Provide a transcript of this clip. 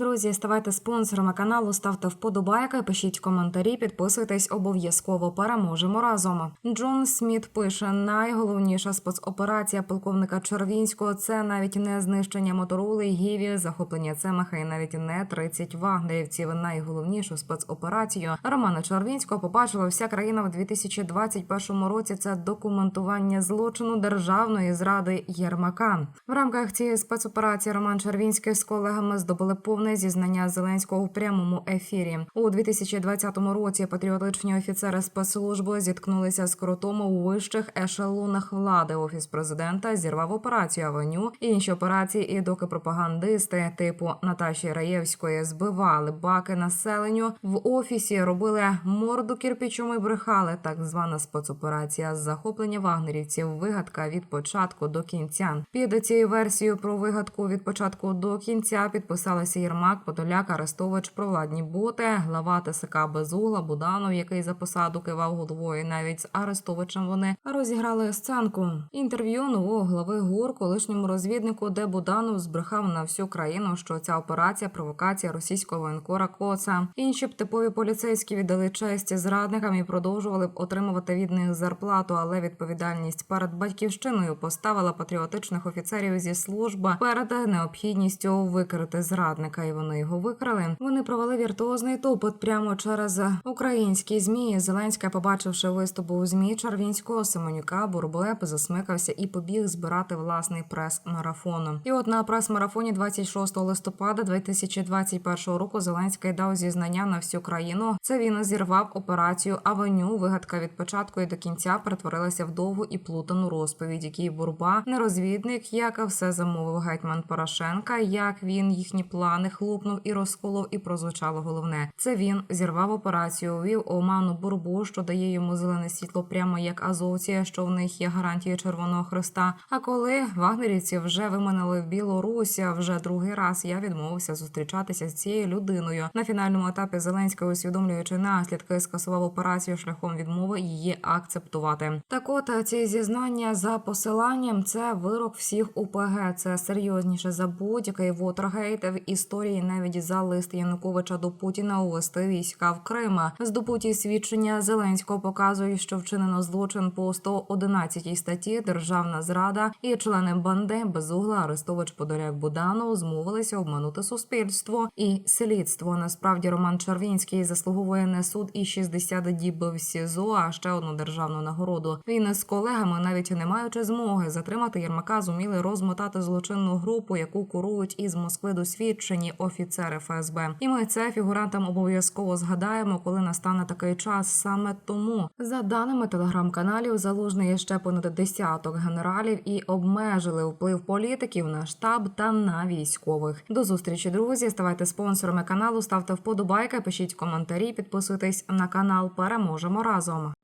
Друзі, ставайте спонсорами каналу, ставте вподобайки, пишіть коментарі, підписуйтесь обов'язково. Переможемо разом. Джон Сміт пише: найголовніша спецоперація полковника Червінського це навіть не знищення Мотороли Гіві, захоплення Цемаха і навіть не 30 вагнерівців. Найголовнішу спецоперацію Романа Червінського побачила вся країна в 2021 році. Це документування злочину державної зради Єрмака. В рамках цієї спецоперації Роман Червінський з колегами здобули повне зізнання Зеленського в прямому ефірі. У 2020 році патріотичні офіцери спецслужби зіткнулися з крутом у вищих ешелонах влади. Офіс президента зірвав операцію Авеню. Інші операції, і доки пропагандисти типу Наташі Раєвської збивали баки населенню в офісі, робили морду кирпичом і брехали. Так звана спецоперація з захоплення вагнерівців. Вигадка від початку до кінця. Під цією версією про вигадку від початку до кінця підписалася підписалися Єрмак, Подоляк, Арестович, провладні боти, глава ТСК Безугла, Буданов, який за посаду кивав головою. Навіть з Арестовичем вони розіграли сценку. Інтерв'ю нового глави ГУР, колишньому розвіднику, де Буданов збрехав на всю країну, що ця операція провокація російського воєнкора Коца. Інші б типові поліцейські віддали честь зрадникам і продовжували б отримувати від них зарплату, але відповідальність перед батьківщиною поставила патріотичних офіцерів зі служби перед необхідністю викрити зрадника, і вони його викрали. Вони провели віртуозний топот прямо через українські змі. Зеленська, побачивши виступу у змі Чарвінського, Семенюка, Бурбоеп, засмикався і побіг збирати власний прес-марафон. І от на прес-марафоні 26 листопада 2021 року Зеленський дав зізнання на всю країну. Це він зірвав операцію Авеню. Вигадка від початку і до кінця перетворилася в довгу і плутану розповідь, який Бурба, не розвідник, як все замовив гетьман Порошенка, як він їхні плани хлопнув і розколов, і прозвучало головне. Це він зірвав операцію, вів оману бурбу, що дає йому зелене світло, прямо як азовці, що в них є гарантії Червоного Христа. А коли вагнерівці вже виманили в Білорусь, вже другий раз я відмовився зустрічатися з цією людиною. На фінальному етапі Зеленський, усвідомлюючи наслідки, скасував операцію шляхом відмови її акцептувати. Так, от ці зізнання за посиланням це вирок всіх УПГ. Це серйозніше за будь-який вотергейт в історії, навіть за лист Януковича до Путіна увести війська в Крим. Здобуті свідчення Зеленського показують, що вчинено злочин по 111 статті Державна зрада і члени банди Безугла, Арестович, Подоляк, Буданов змовилися обманути суспільство і слідство. Насправді Роман Червінський заслуговує не суд і 60 діб в СІЗО, а ще одну державну нагороду. Він з колегами, навіть не маючи змоги затримати Єрмака, зуміли розмотати злочинну групу, яку курують із Москви досвідчені офіцери ФСБ. І ми це фігурантам обов'язково згадаємо, коли настане такий час. Саме тому, за даними телеграм-каналів, залужний ще понад десяток генералів і обмежили вплив політиків на штаб та на військових. До зустрічі, друзі. Ставайте спонсорами каналу, ставте вподобайки, пишіть коментарі, підписуйтесь на канал. Переможемо разом.